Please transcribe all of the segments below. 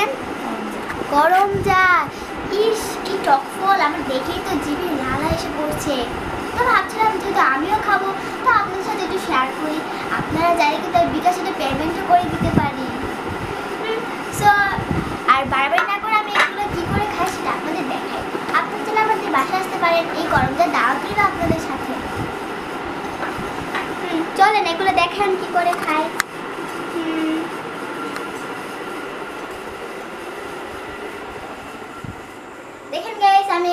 দেখেন গরম যা ইস, কি টক ফল, আমার দেখেই তো জিভে লালা এসে পড়ছে। তো ভাবছিলাম যেহেতু আমিও খাব, তো আপনাদের সাথে একটু শেয়ার করি। আপনারা চাইলে কিন্তু বিকাশে পেমেন্টও করে দিতে পারি। সো আর বারবার না করে আমি এগুলো কী করে খাই সেটা আপনাদের দেখাই। আপনারা চাইলে আমাদের বাসায় আসতে পারেন, এই গরমটা দাওয়াত দিল আপনাদের সাথে? চলেন এগুলো দেখেন কি করে খাই হুম, দেখেন গাইস আমি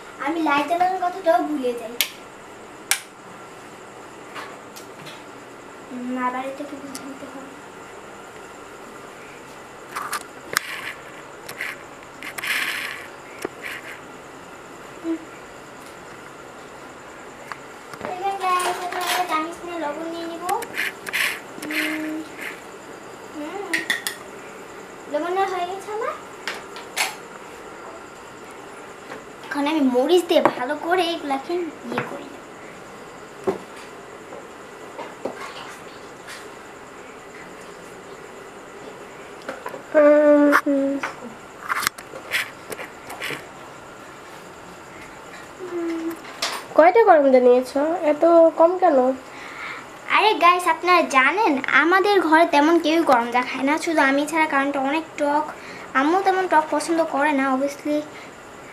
আমি লাইট জ্বালানোর কথাটাও ভুলে যাই। উম, আবার এটাকে বুঝে নিতে হবে। লবণ নিয়ে নিব। লবণ হয়ে গেছে আমার? এখন আমি মরিচ দিয়ে ভালো করে এগুলাকে ইয়ে করি। কয়টা গরমটা নিয়েছো? এত কম কেন? আরে গাইস আপনারা জানেন আমাদের ঘরে তেমন কেউই গরম চা খায় না। শুধু আমি ছাড়া কারণটা অনেক টক। আমিও তেমন টক পছন্দ করে না অবভিয়াসলি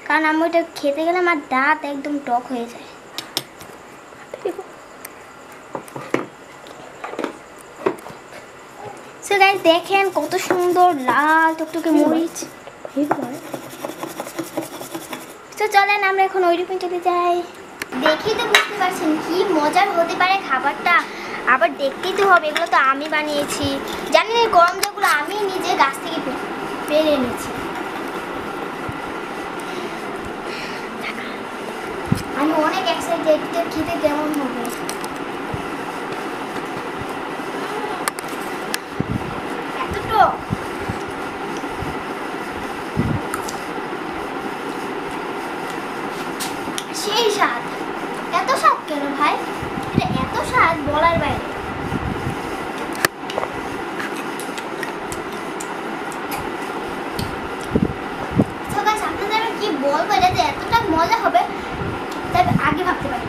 কারণ আম্মু ওইটা খেতে গেলে আমার দাঁত একদম টক হয়ে যায়। সো দেখেন কত সুন্দর লাল টকটকে মরিচ। তো চলেন আমরা এখন ওই রকম চলে যাই। দেখেই তো বুঝতে পারছেন কি মজার হতে পারে খাবারটা। আবার দেখতেই তো হবে এগুলো তো আমি বানিয়েছি। জানেন এই গরম জাগুলো আমি নিজে গাছ থেকে পেরে এনেছি। আমি অনেক এক্সাইটেড খেতে কেমন হবে? সেই স্বাদ। এত স্বাদ কেন ভাই? এটা এত স্বাদ বলার বাইরে। কি বলব, এটা যে এতটা মজা হবে তাই আগে ভাবতে পারি